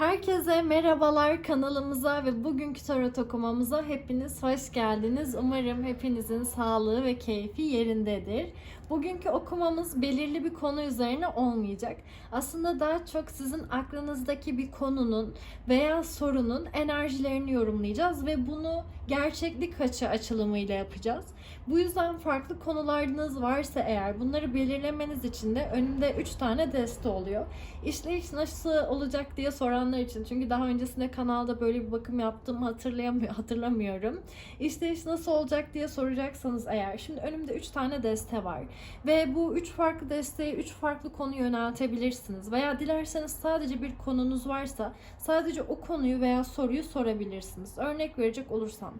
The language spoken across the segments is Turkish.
Herkese merhabalar kanalımıza ve bugünkü tarot okumamıza hepiniz hoş geldiniz. Umarım hepinizin sağlığı ve keyfi yerindedir. Bugünkü okumamız belirli bir konu üzerine olmayacak. Aslında daha çok sizin aklınızdaki bir konunun veya sorunun enerjilerini yorumlayacağız ve bunu gerçeklik açı açılımıyla yapacağız. Bu yüzden farklı konularınız varsa eğer bunları belirlemeniz için de önümde 3 tane deste oluyor. İşleyiş nasıl olacak diye soranlar için çünkü daha öncesinde kanalda böyle bir bakım yaptığımı hatırlayamıyor, hatırlamıyorum. İşleyiş nasıl olacak diye soracaksanız eğer şimdi önümde 3 tane deste var ve bu 3 farklı desteği 3 farklı konu yöneltebilirsiniz veya dilerseniz sadece bir konunuz varsa sadece o konuyu veya soruyu sorabilirsiniz. Örnek verecek olursam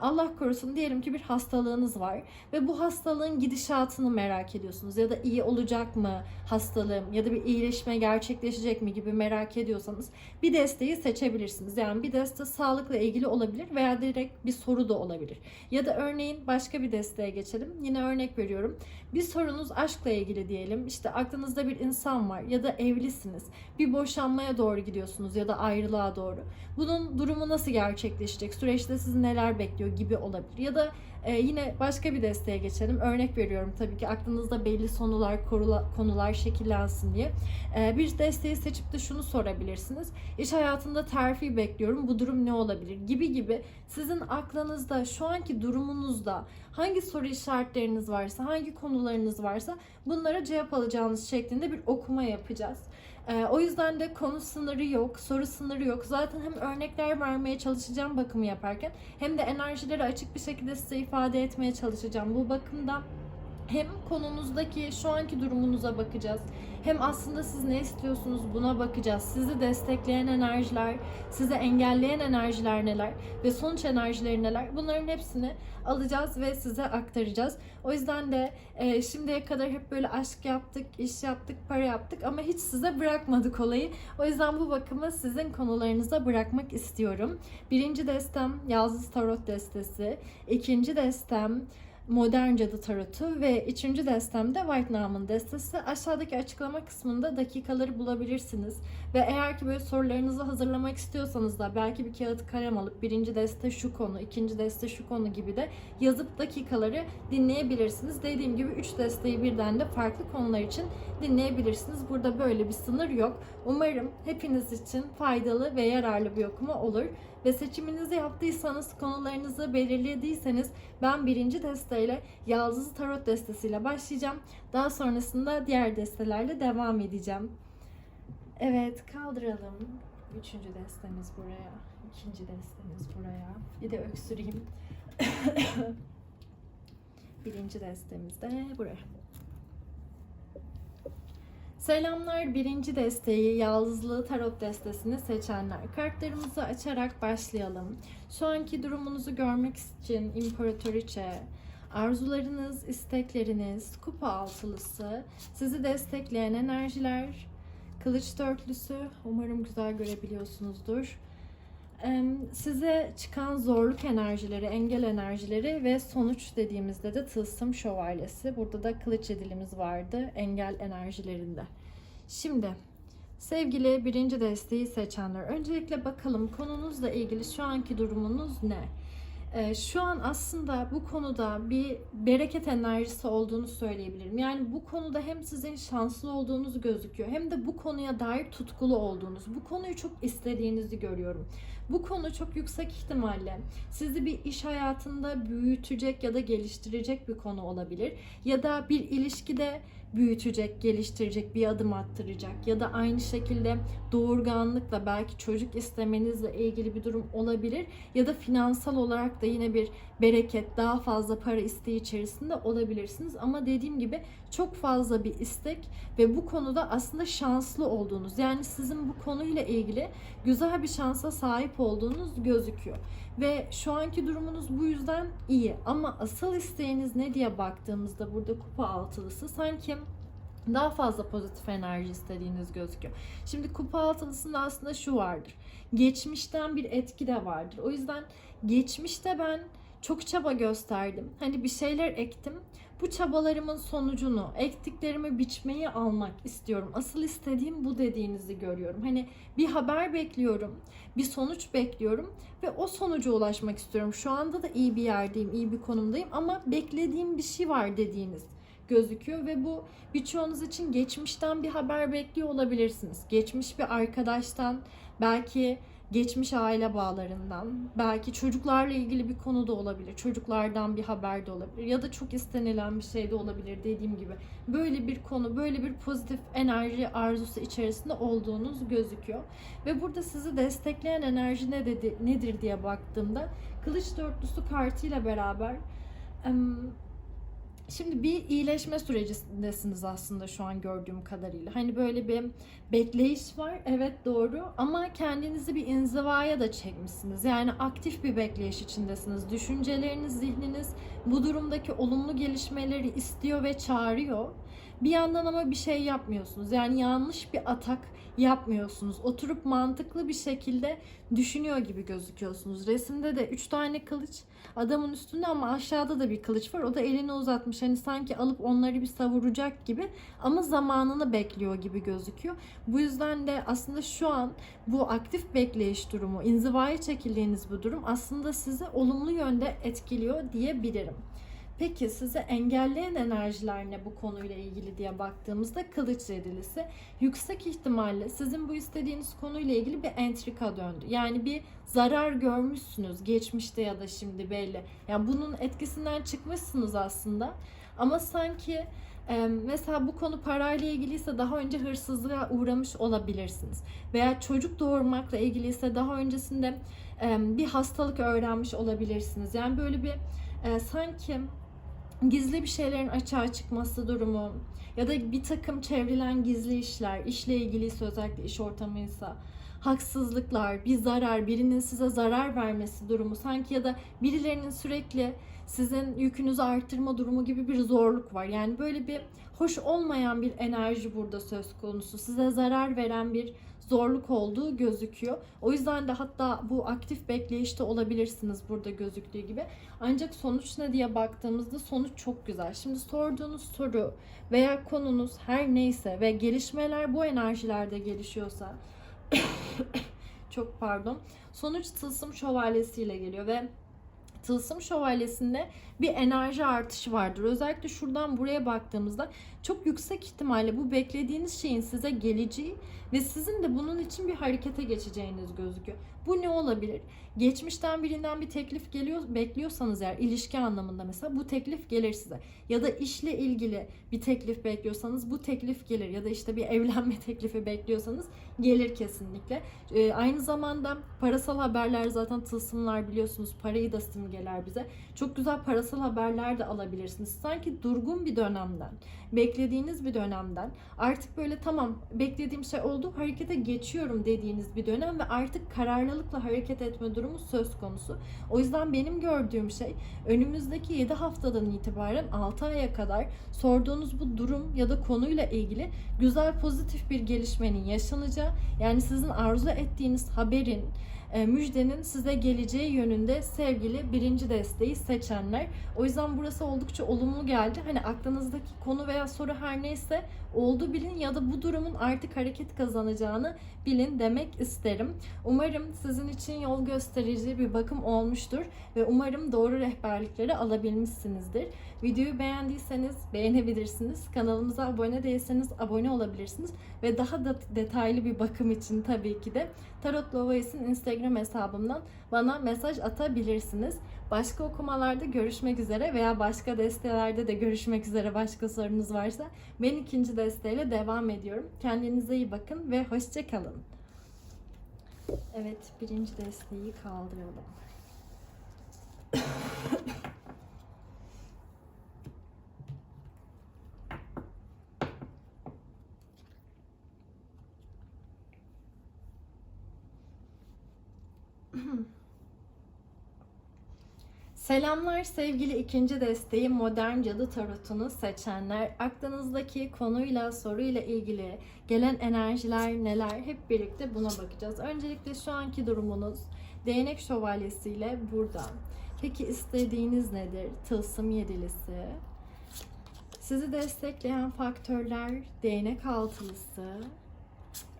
Allah korusun diyelim ki bir hastalığınız var ve bu hastalığın gidişatını merak ediyorsunuz ya da iyi olacak mı hastalığım ya da bir iyileşme gerçekleşecek mi gibi merak ediyorsanız bir desteği seçebilirsiniz. Yani bir deste sağlıkla ilgili olabilir veya direkt bir soru da olabilir. Ya da örneğin başka bir desteğe geçelim. Yine örnek veriyorum. Bir sorunuz aşkla ilgili diyelim. İşte aklınızda bir insan var ya da evlisiniz. Bir boşanmaya doğru gidiyorsunuz ya da ayrılığa doğru. Bunun durumu nasıl gerçekleşecek? Süreçte sizi neler bekliyor gibi olabilir. Ya da e, yine başka bir desteğe geçelim. Örnek veriyorum tabii ki aklınızda belli sonular, korula- konular şekillensin diye. E, bir desteği seçip de şunu sorabilirsiniz. İş hayatında terfi bekliyorum. Bu durum ne olabilir? Gibi gibi sizin aklınızda şu anki durumunuzda hangi soru işaretleriniz varsa, hangi konularınız varsa bunlara cevap alacağınız şeklinde bir okuma yapacağız. Ee, o yüzden de konu sınırı yok, soru sınırı yok. Zaten hem örnekler vermeye çalışacağım bakımı yaparken hem de enerjileri açık bir şekilde size ifade etmeye çalışacağım. Bu bakımda hem konunuzdaki şu anki durumunuza bakacağız. Hem aslında siz ne istiyorsunuz buna bakacağız. Sizi destekleyen enerjiler, sizi engelleyen enerjiler neler ve sonuç enerjileri neler? Bunların hepsini alacağız ve size aktaracağız. O yüzden de e, şimdiye kadar hep böyle aşk yaptık, iş yaptık, para yaptık ama hiç size bırakmadık olayı. O yüzden bu bakımı sizin konularınıza bırakmak istiyorum. Birinci destem Yaldız Tarot destesi. İkinci destem Modern Cadı Tarotu ve üçüncü destemde White Naaman destesi. Aşağıdaki açıklama kısmında dakikaları bulabilirsiniz. Ve eğer ki böyle sorularınızı hazırlamak istiyorsanız da belki bir kağıt kalem alıp birinci deste şu konu, ikinci deste şu konu gibi de yazıp dakikaları dinleyebilirsiniz. Dediğim gibi üç desteği birden de farklı konular için dinleyebilirsiniz. Burada böyle bir sınır yok. Umarım hepiniz için faydalı ve yararlı bir okuma olur. Ve seçiminizi yaptıysanız, konularınızı belirlediyseniz ben birinci desteyle Yaldızlı Tarot destesiyle başlayacağım. Daha sonrasında diğer destelerle devam edeceğim. Evet kaldıralım. Üçüncü destemiz buraya. ikinci destemiz buraya. Bir de öksüreyim. Birinci destemiz de buraya. Selamlar birinci desteği Yaldızlı Tarot destesini seçenler. Kartlarımızı açarak başlayalım. Şu anki durumunuzu görmek için İmparatoriçe, arzularınız, istekleriniz, kupa altılısı, sizi destekleyen enerjiler, kılıç dörtlüsü, umarım güzel görebiliyorsunuzdur. Size çıkan zorluk enerjileri, engel enerjileri ve sonuç dediğimizde de tılsım şövalyesi. Burada da kılıç edilimiz vardı engel enerjilerinde. Şimdi sevgili birinci desteği seçenler öncelikle bakalım konunuzla ilgili şu anki durumunuz ne? Ee, şu an aslında bu konuda bir bereket enerjisi olduğunu söyleyebilirim. Yani bu konuda hem sizin şanslı olduğunuz gözüküyor hem de bu konuya dair tutkulu olduğunuz, bu konuyu çok istediğinizi görüyorum. Bu konu çok yüksek ihtimalle sizi bir iş hayatında büyütecek ya da geliştirecek bir konu olabilir. Ya da bir ilişkide büyütecek, geliştirecek, bir adım attıracak ya da aynı şekilde doğurganlıkla belki çocuk istemenizle ilgili bir durum olabilir ya da finansal olarak da yine bir bereket, daha fazla para isteği içerisinde olabilirsiniz ama dediğim gibi çok fazla bir istek ve bu konuda aslında şanslı olduğunuz yani sizin bu konuyla ilgili güzel bir şansa sahip olduğunuz gözüküyor. Ve şu anki durumunuz bu yüzden iyi. Ama asıl isteğiniz ne diye baktığımızda burada kupa altılısı sanki daha fazla pozitif enerji istediğiniz gözüküyor. Şimdi kupa altılısında aslında şu vardır. Geçmişten bir etki de vardır. O yüzden geçmişte ben çok çaba gösterdim. Hani bir şeyler ektim. Bu çabalarımın sonucunu, ektiklerimi biçmeyi almak istiyorum. Asıl istediğim bu dediğinizi görüyorum. Hani bir haber bekliyorum, bir sonuç bekliyorum ve o sonuca ulaşmak istiyorum. Şu anda da iyi bir yerdeyim, iyi bir konumdayım ama beklediğim bir şey var dediğiniz gözüküyor ve bu birçoğunuz için geçmişten bir haber bekliyor olabilirsiniz. Geçmiş bir arkadaştan, belki geçmiş aile bağlarından, belki çocuklarla ilgili bir konu da olabilir. Çocuklardan bir haber de olabilir ya da çok istenilen bir şey de olabilir dediğim gibi. Böyle bir konu, böyle bir pozitif enerji arzusu içerisinde olduğunuz gözüküyor. Ve burada sizi destekleyen enerji ne dedi, nedir diye baktığımda Kılıç Dörtlüsü kartıyla beraber Şimdi bir iyileşme sürecindesiniz aslında şu an gördüğüm kadarıyla. Hani böyle bir bekleyiş var, evet doğru ama kendinizi bir inzivaya da çekmişsiniz. Yani aktif bir bekleyiş içindesiniz. Düşünceleriniz, zihniniz bu durumdaki olumlu gelişmeleri istiyor ve çağırıyor. Bir yandan ama bir şey yapmıyorsunuz. Yani yanlış bir atak yapmıyorsunuz. Oturup mantıklı bir şekilde düşünüyor gibi gözüküyorsunuz. Resimde de 3 tane kılıç adamın üstünde ama aşağıda da bir kılıç var. O da elini uzatmış. Hani sanki alıp onları bir savuracak gibi ama zamanını bekliyor gibi gözüküyor. Bu yüzden de aslında şu an bu aktif bekleyiş durumu, inzivaya çekildiğiniz bu durum aslında sizi olumlu yönde etkiliyor diyebilirim. Peki size engelleyen enerjiler ne bu konuyla ilgili diye baktığımızda kılıç yedilisi yüksek ihtimalle sizin bu istediğiniz konuyla ilgili bir entrika döndü. Yani bir zarar görmüşsünüz geçmişte ya da şimdi belli. Yani bunun etkisinden çıkmışsınız aslında. Ama sanki e, mesela bu konu parayla ilgiliyse daha önce hırsızlığa uğramış olabilirsiniz. Veya çocuk doğurmakla ilgiliyse daha öncesinde e, bir hastalık öğrenmiş olabilirsiniz. Yani böyle bir e, sanki gizli bir şeylerin açığa çıkması durumu ya da bir takım çevrilen gizli işler, işle ilgiliyse özellikle iş ortamıysa haksızlıklar, bir zarar, birinin size zarar vermesi durumu sanki ya da birilerinin sürekli sizin yükünüzü arttırma durumu gibi bir zorluk var. Yani böyle bir hoş olmayan bir enerji burada söz konusu. Size zarar veren bir zorluk olduğu gözüküyor. O yüzden de hatta bu aktif bekleyişte olabilirsiniz burada gözüktüğü gibi. Ancak sonuç ne diye baktığımızda sonuç çok güzel. Şimdi sorduğunuz soru veya konunuz her neyse ve gelişmeler bu enerjilerde gelişiyorsa çok pardon. Sonuç tılsım şövalyesiyle geliyor ve Tılsım Şövalyesi'nde bir enerji artışı vardır. Özellikle şuradan buraya baktığımızda çok yüksek ihtimalle bu beklediğiniz şeyin size geleceği ve sizin de bunun için bir harekete geçeceğiniz gözüküyor. Bu ne olabilir? Geçmişten birinden bir teklif geliyor, bekliyorsanız eğer ilişki anlamında mesela bu teklif gelir size. Ya da işle ilgili bir teklif bekliyorsanız bu teklif gelir. Ya da işte bir evlenme teklifi bekliyorsanız gelir kesinlikle. Ee, aynı zamanda parasal haberler zaten tılsımlar biliyorsunuz parayı da simgeler bize. Çok güzel parasal haberler de alabilirsiniz. Sanki durgun bir dönemden, beklediğiniz bir dönemden artık böyle tamam beklediğim şey oldu harekete geçiyorum dediğiniz bir dönem ve artık kararlılıkla hareket etme durumu söz konusu. O yüzden benim gördüğüm şey önümüzdeki 7 haftadan itibaren 6 aya kadar sorduğunuz bu durum ya da konuyla ilgili güzel pozitif bir gelişmenin yaşanacağı yani sizin arzu ettiğiniz haberin müjdenin size geleceği yönünde sevgili birinci desteği seçenler. O yüzden burası oldukça olumlu geldi. Hani aklınızdaki konu veya soru her neyse oldu bilin ya da bu durumun artık hareket kazanacağını bilin demek isterim. Umarım sizin için yol gösterici bir bakım olmuştur ve umarım doğru rehberlikleri alabilmişsinizdir. Videoyu beğendiyseniz beğenebilirsiniz. Kanalımıza abone değilseniz abone olabilirsiniz ve daha da detaylı bir bakım için tabii ki de Tarot Lovayes'in Instagram hesabımdan bana mesaj atabilirsiniz. Başka okumalarda görüşmek üzere veya başka destelerde de görüşmek üzere başka sorunuz varsa ben ikinci desteğiyle devam ediyorum. Kendinize iyi bakın ve hoşça kalın. Evet, birinci desteği kaldıralım. Selamlar sevgili ikinci desteği Modern Cadı Tarot'unu seçenler. Aklınızdaki konuyla, soruyla ilgili gelen enerjiler neler hep birlikte buna bakacağız. Öncelikle şu anki durumunuz Değnek Şövalyesi ile burada. Peki istediğiniz nedir? Tılsım yedilisi, Sizi destekleyen faktörler değnek altılısı,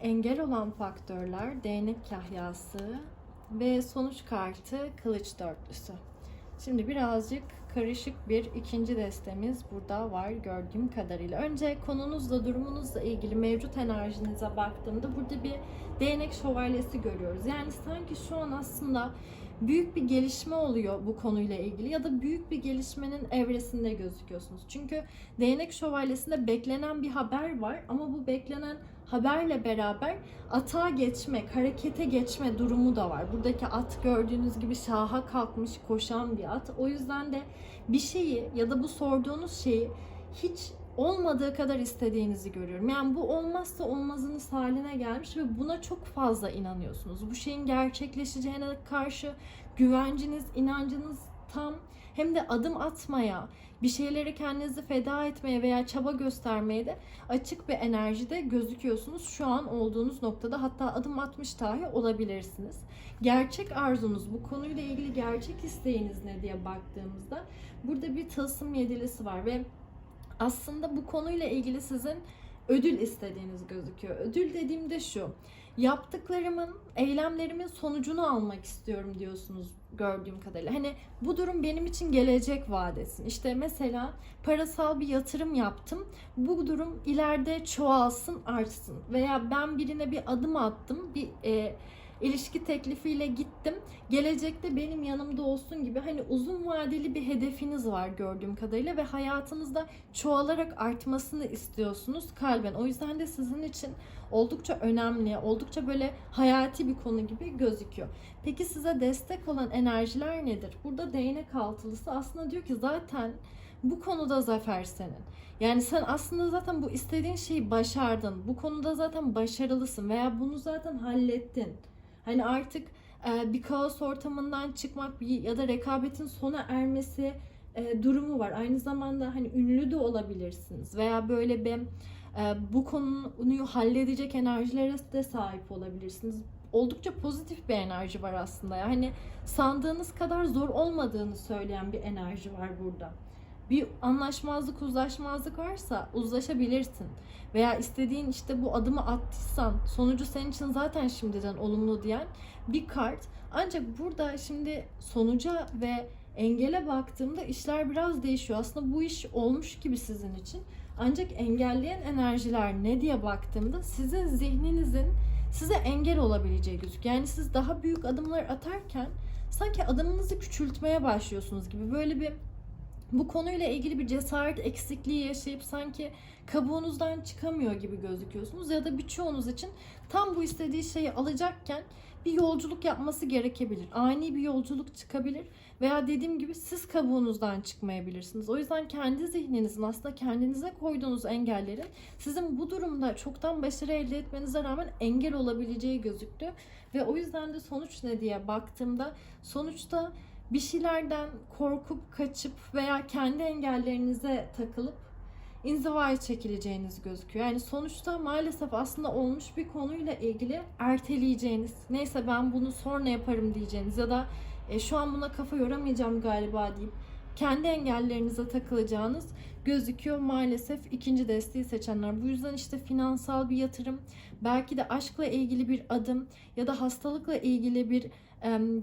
engel olan faktörler değnek kahyası ve sonuç kartı kılıç dörtlüsü. Şimdi birazcık karışık bir ikinci destemiz burada var gördüğüm kadarıyla. Önce konunuzla, durumunuzla ilgili mevcut enerjinize baktığımda burada bir değnek şövalyesi görüyoruz. Yani sanki şu an aslında büyük bir gelişme oluyor bu konuyla ilgili ya da büyük bir gelişmenin evresinde gözüküyorsunuz. Çünkü değnek şövalyesinde beklenen bir haber var ama bu beklenen haberle beraber atağa geçmek, harekete geçme durumu da var. Buradaki at gördüğünüz gibi şaha kalkmış koşan bir at. O yüzden de bir şeyi ya da bu sorduğunuz şeyi hiç olmadığı kadar istediğinizi görüyorum. Yani bu olmazsa olmazınız haline gelmiş ve buna çok fazla inanıyorsunuz. Bu şeyin gerçekleşeceğine karşı güvenciniz, inancınız tam hem de adım atmaya, bir şeyleri kendinizi feda etmeye veya çaba göstermeye de açık bir enerjide gözüküyorsunuz. Şu an olduğunuz noktada hatta adım atmış dahi olabilirsiniz. Gerçek arzunuz, bu konuyla ilgili gerçek isteğiniz ne diye baktığımızda burada bir tılsım yedilisi var ve aslında bu konuyla ilgili sizin ödül istediğiniz gözüküyor. Ödül dediğimde şu. Yaptıklarımın, eylemlerimin sonucunu almak istiyorum diyorsunuz gördüğüm kadarıyla. Hani bu durum benim için gelecek vadesin. İşte mesela parasal bir yatırım yaptım. Bu durum ileride çoğalsın, artsın. Veya ben birine bir adım attım. Bir e, ilişki teklifiyle gittim. Gelecekte benim yanımda olsun gibi hani uzun vadeli bir hedefiniz var gördüğüm kadarıyla ve hayatınızda çoğalarak artmasını istiyorsunuz kalben. O yüzden de sizin için oldukça önemli, oldukça böyle hayati bir konu gibi gözüküyor. Peki size destek olan enerjiler nedir? Burada değnek altılısı aslında diyor ki zaten bu konuda zafer senin. Yani sen aslında zaten bu istediğin şeyi başardın. Bu konuda zaten başarılısın veya bunu zaten hallettin. Hani artık e, bir kaos ortamından çıkmak ya da rekabetin sona ermesi e, durumu var. Aynı zamanda hani ünlü de olabilirsiniz veya böyle bir e, bu konuyu halledecek enerjilere de sahip olabilirsiniz. Oldukça pozitif bir enerji var aslında. Yani sandığınız kadar zor olmadığını söyleyen bir enerji var burada. Bir anlaşmazlık, uzlaşmazlık varsa uzlaşabilirsin. Veya istediğin işte bu adımı attıysan sonucu senin için zaten şimdiden olumlu diyen bir kart. Ancak burada şimdi sonuca ve engele baktığımda işler biraz değişiyor. Aslında bu iş olmuş gibi sizin için. Ancak engelleyen enerjiler ne diye baktığımda sizin zihninizin size engel olabileceği gözüküyor. Yani siz daha büyük adımlar atarken sanki adımınızı küçültmeye başlıyorsunuz gibi böyle bir bu konuyla ilgili bir cesaret eksikliği yaşayıp sanki kabuğunuzdan çıkamıyor gibi gözüküyorsunuz ya da birçoğunuz için tam bu istediği şeyi alacakken bir yolculuk yapması gerekebilir. Ani bir yolculuk çıkabilir veya dediğim gibi siz kabuğunuzdan çıkmayabilirsiniz. O yüzden kendi zihninizin aslında kendinize koyduğunuz engellerin sizin bu durumda çoktan başarı elde etmenize rağmen engel olabileceği gözüktü. Ve o yüzden de sonuç ne diye baktığımda sonuçta bir şeylerden korkup kaçıp veya kendi engellerinize takılıp inzivaya çekileceğiniz gözüküyor. Yani sonuçta maalesef aslında olmuş bir konuyla ilgili erteleyeceğiniz, neyse ben bunu sonra yaparım diyeceğiniz ya da e, şu an buna kafa yoramayacağım galiba deyip kendi engellerinize takılacağınız gözüküyor maalesef ikinci desteği seçenler. Bu yüzden işte finansal bir yatırım, belki de aşkla ilgili bir adım ya da hastalıkla ilgili bir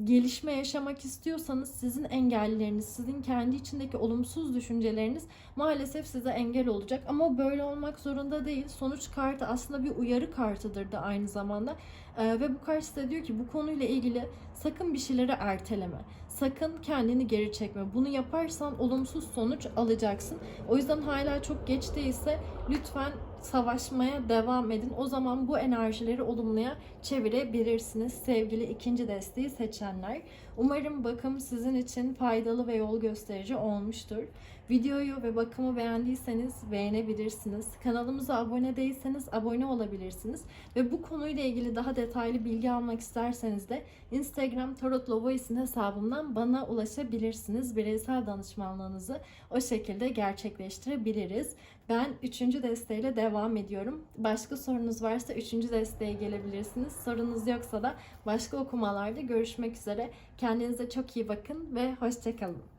gelişme yaşamak istiyorsanız sizin engelleriniz, sizin kendi içindeki olumsuz düşünceleriniz maalesef size engel olacak. Ama böyle olmak zorunda değil. Sonuç kartı aslında bir uyarı kartıdır da aynı zamanda. ve bu kart size diyor ki bu konuyla ilgili sakın bir şeyleri erteleme. Sakın kendini geri çekme. Bunu yaparsan olumsuz sonuç alacaksın. O yüzden hala çok geç değilse lütfen savaşmaya devam edin. O zaman bu enerjileri olumluya çevirebilirsiniz sevgili ikinci desteği seçenler. Umarım bakım sizin için faydalı ve yol gösterici olmuştur. Videoyu ve bakımı beğendiyseniz beğenebilirsiniz. Kanalımıza abone değilseniz abone olabilirsiniz. Ve bu konuyla ilgili daha detaylı bilgi almak isterseniz de Instagram Tarot Lovois'in hesabımdan bana ulaşabilirsiniz. Bireysel danışmanlığınızı o şekilde gerçekleştirebiliriz. Ben üçüncü desteğiyle devam ediyorum. Başka sorunuz varsa üçüncü desteğe gelebilirsiniz. Sorunuz yoksa da başka okumalarda görüşmek üzere. Kendinize çok iyi bakın ve hoşçakalın.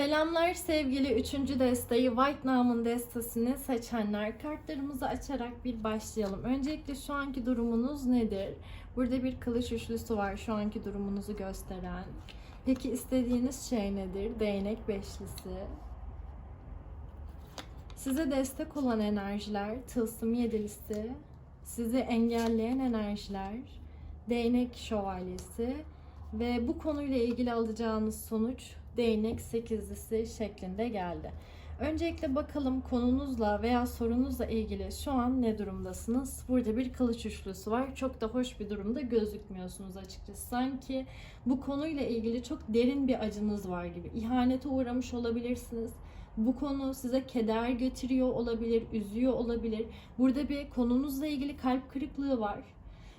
Selamlar sevgili 3. desteği White Nam'ın destesini seçenler. Kartlarımızı açarak bir başlayalım. Öncelikle şu anki durumunuz nedir? Burada bir kılıç üçlüsü var şu anki durumunuzu gösteren. Peki istediğiniz şey nedir? Değnek beşlisi. Size destek olan enerjiler, tılsım yedilisi, sizi engelleyen enerjiler, değnek şövalyesi ve bu konuyla ilgili alacağınız sonuç değnek sekizlisi şeklinde geldi. Öncelikle bakalım konunuzla veya sorunuzla ilgili şu an ne durumdasınız? Burada bir kılıç üçlüsü var. Çok da hoş bir durumda gözükmüyorsunuz açıkçası. Sanki bu konuyla ilgili çok derin bir acınız var gibi. İhanete uğramış olabilirsiniz. Bu konu size keder getiriyor olabilir, üzüyor olabilir. Burada bir konunuzla ilgili kalp kırıklığı var.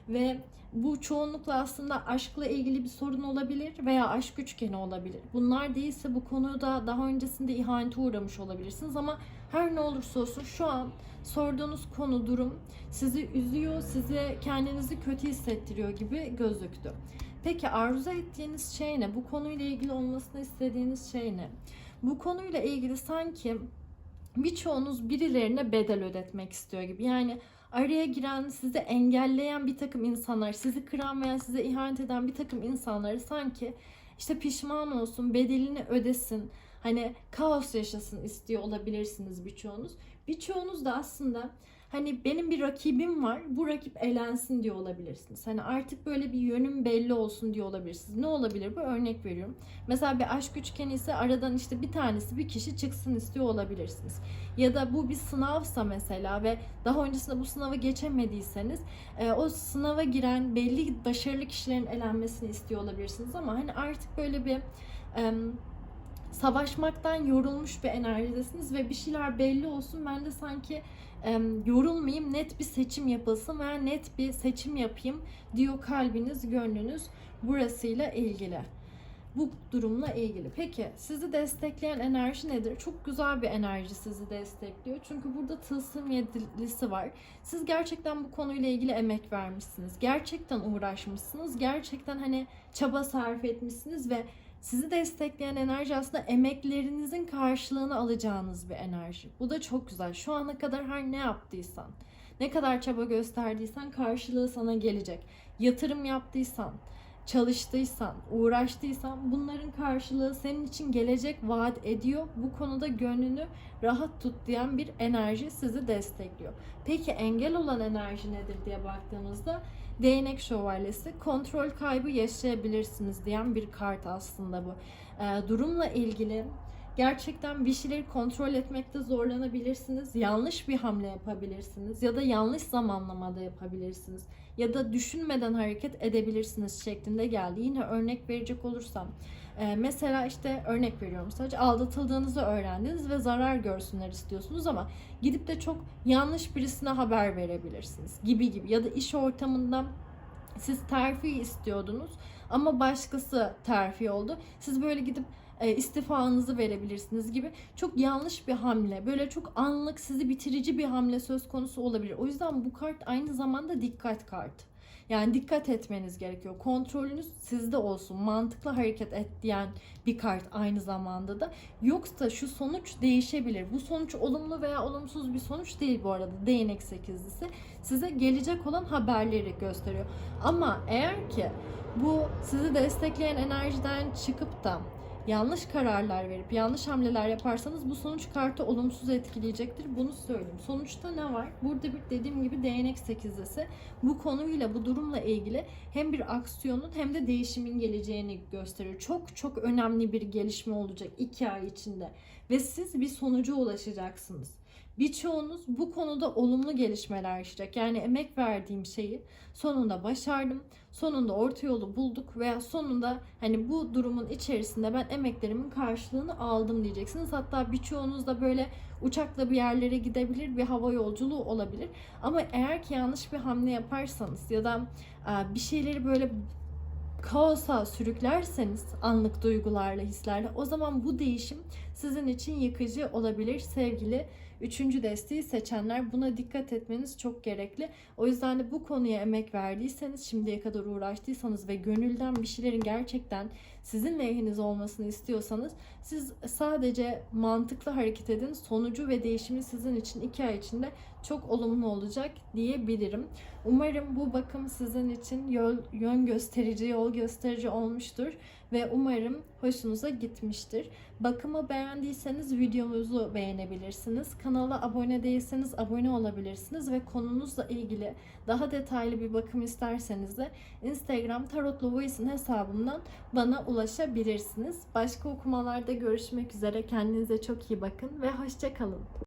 Ve bu çoğunlukla aslında aşkla ilgili bir sorun olabilir veya aşk üçgeni olabilir. Bunlar değilse bu konuda daha öncesinde ihanete uğramış olabilirsiniz ama her ne olursa olsun şu an sorduğunuz konu durum sizi üzüyor, size kendinizi kötü hissettiriyor gibi gözüktü. Peki arzu ettiğiniz şey ne? Bu konuyla ilgili olmasını istediğiniz şey ne? Bu konuyla ilgili sanki birçoğunuz birilerine bedel ödetmek istiyor gibi. Yani araya giren, sizi engelleyen bir takım insanlar, sizi kıran veya size ihanet eden bir takım insanları sanki işte pişman olsun, bedelini ödesin, hani kaos yaşasın istiyor olabilirsiniz birçoğunuz. Birçoğunuz da aslında hani benim bir rakibim var, bu rakip elensin diyor olabilirsiniz. Hani artık böyle bir yönüm belli olsun diyor olabilirsiniz. Ne olabilir bu? Örnek veriyorum. Mesela bir aşk üçgeni ise aradan işte bir tanesi bir kişi çıksın istiyor olabilirsiniz. Ya da bu bir sınavsa mesela ve daha öncesinde bu sınavı geçemediyseniz e, o sınava giren belli başarılı kişilerin elenmesini istiyor olabilirsiniz ama hani artık böyle bir e, savaşmaktan yorulmuş bir enerjidesiniz ve bir şeyler belli olsun. Ben de sanki yorulmayayım, net bir seçim yapılsın veya net bir seçim yapayım diyor kalbiniz, gönlünüz burasıyla ilgili. Bu durumla ilgili. Peki sizi destekleyen enerji nedir? Çok güzel bir enerji sizi destekliyor. Çünkü burada tılsım yedilisi var. Siz gerçekten bu konuyla ilgili emek vermişsiniz. Gerçekten uğraşmışsınız. Gerçekten hani çaba sarf etmişsiniz ve sizi destekleyen enerji aslında emeklerinizin karşılığını alacağınız bir enerji. Bu da çok güzel. Şu ana kadar her ne yaptıysan, ne kadar çaba gösterdiysen karşılığı sana gelecek. Yatırım yaptıysan, çalıştıysan, uğraştıysan bunların karşılığı senin için gelecek vaat ediyor. Bu konuda gönlünü rahat tut diyen bir enerji sizi destekliyor. Peki engel olan enerji nedir diye baktığımızda değnek şövalyesi kontrol kaybı yaşayabilirsiniz diyen bir kart aslında bu. Ee, durumla ilgili gerçekten bir şeyleri kontrol etmekte zorlanabilirsiniz. Yanlış bir hamle yapabilirsiniz ya da yanlış zamanlamada yapabilirsiniz ya da düşünmeden hareket edebilirsiniz şeklinde geldi. Yine örnek verecek olursam e, mesela işte örnek veriyorum sadece aldatıldığınızı öğrendiniz ve zarar görsünler istiyorsunuz ama gidip de çok yanlış birisine haber verebilirsiniz gibi gibi ya da iş ortamında siz terfi istiyordunuz ama başkası terfi oldu. Siz böyle gidip e, istifanızı verebilirsiniz gibi çok yanlış bir hamle. Böyle çok anlık sizi bitirici bir hamle söz konusu olabilir. O yüzden bu kart aynı zamanda dikkat kartı. Yani dikkat etmeniz gerekiyor. Kontrolünüz sizde olsun. Mantıklı hareket et diyen bir kart aynı zamanda da. Yoksa şu sonuç değişebilir. Bu sonuç olumlu veya olumsuz bir sonuç değil bu arada. Değnek sekizlisi. Size gelecek olan haberleri gösteriyor. Ama eğer ki bu sizi destekleyen enerjiden çıkıp da yanlış kararlar verip yanlış hamleler yaparsanız bu sonuç kartı olumsuz etkileyecektir. Bunu söyleyeyim. Sonuçta ne var? Burada bir dediğim gibi değnek sekizlisi bu konuyla bu durumla ilgili hem bir aksiyonun hem de değişimin geleceğini gösteriyor. Çok çok önemli bir gelişme olacak iki ay içinde ve siz bir sonuca ulaşacaksınız. Birçoğunuz bu konuda olumlu gelişmeler yaşayacak. Yani emek verdiğim şeyi sonunda başardım. Sonunda orta yolu bulduk veya sonunda hani bu durumun içerisinde ben emeklerimin karşılığını aldım diyeceksiniz. Hatta birçoğunuz da böyle uçakla bir yerlere gidebilir, bir hava yolculuğu olabilir. Ama eğer ki yanlış bir hamle yaparsanız ya da bir şeyleri böyle kaosa sürüklerseniz anlık duygularla, hislerle o zaman bu değişim sizin için yıkıcı olabilir sevgili üçüncü desteği seçenler. Buna dikkat etmeniz çok gerekli. O yüzden de bu konuya emek verdiyseniz, şimdiye kadar uğraştıysanız ve gönülden bir şeylerin gerçekten sizin lehiniz olmasını istiyorsanız siz sadece mantıklı hareket edin. Sonucu ve değişimi sizin için iki ay içinde çok olumlu olacak diyebilirim. Umarım bu bakım sizin için yol, yön gösterici, yol gösterici olmuştur ve umarım hoşunuza gitmiştir. Bakımı beğendiyseniz videomuzu beğenebilirsiniz. Kanala abone değilseniz abone olabilirsiniz ve konunuzla ilgili daha detaylı bir bakım isterseniz de Instagram Tarotlu Voice'in hesabından bana ulaşabilirsiniz. Başka okumalarda görüşmek üzere. Kendinize çok iyi bakın ve hoşça kalın.